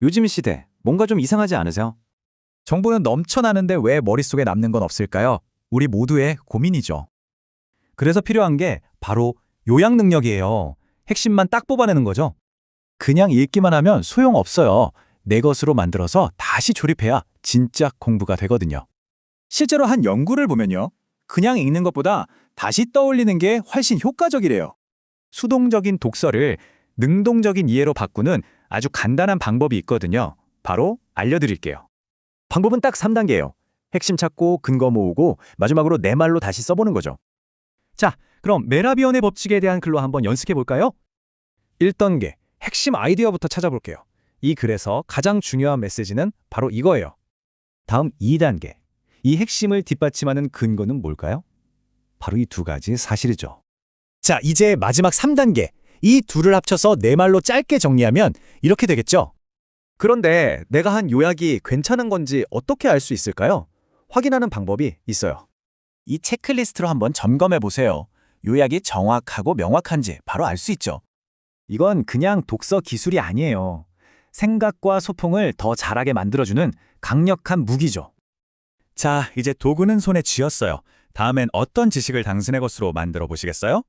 요즘 시대 뭔가 좀 이상하지 않으세요? 정보는 넘쳐나는데 왜 머릿속에 남는 건 없을까요? 우리 모두의 고민이죠. 그래서 필요한 게 바로 요약 능력이에요. 핵심만 딱 뽑아내는 거죠. 그냥 읽기만 하면 소용없어요. 내 것으로 만들어서 다시 조립해야 진짜 공부가 되거든요. 실제로 한 연구를 보면요. 그냥 읽는 것보다 다시 떠올리는 게 훨씬 효과적이래요. 수동적인 독서를 능동적인 이해로 바꾸는 아주 간단한 방법이 있거든요. 바로 알려드릴게요. 방법은 딱 3단계예요. 핵심 찾고 근거 모으고 마지막으로 내 말로 다시 써보는 거죠. 자, 그럼 메라비언의 법칙에 대한 글로 한번 연습해 볼까요? 1단계, 핵심 아이디어부터 찾아볼게요. 이 글에서 가장 중요한 메시지는 바로 이거예요. 다음 2단계, 이 핵심을 뒷받침하는 근거는 뭘까요? 바로 이 두 가지 사실이죠. 자, 이제 마지막 3단계. 이 둘을 합쳐서 내 말로 짧게 정리하면 이렇게 되겠죠? 그런데 내가 한 요약이 괜찮은 건지 어떻게 알 수 있을까요? 확인하는 방법이 있어요. 이 체크리스트로 한번 점검해 보세요. 요약이 정확하고 명확한지 바로 알 수 있죠. 이건 그냥 독서 기술이 아니에요. 생각과 소통을 더 잘하게 만들어주는 강력한 무기죠. 자, 이제 도구는 손에 쥐었어요. 다음엔 어떤 지식을 당신의 것으로 만들어 보시겠어요?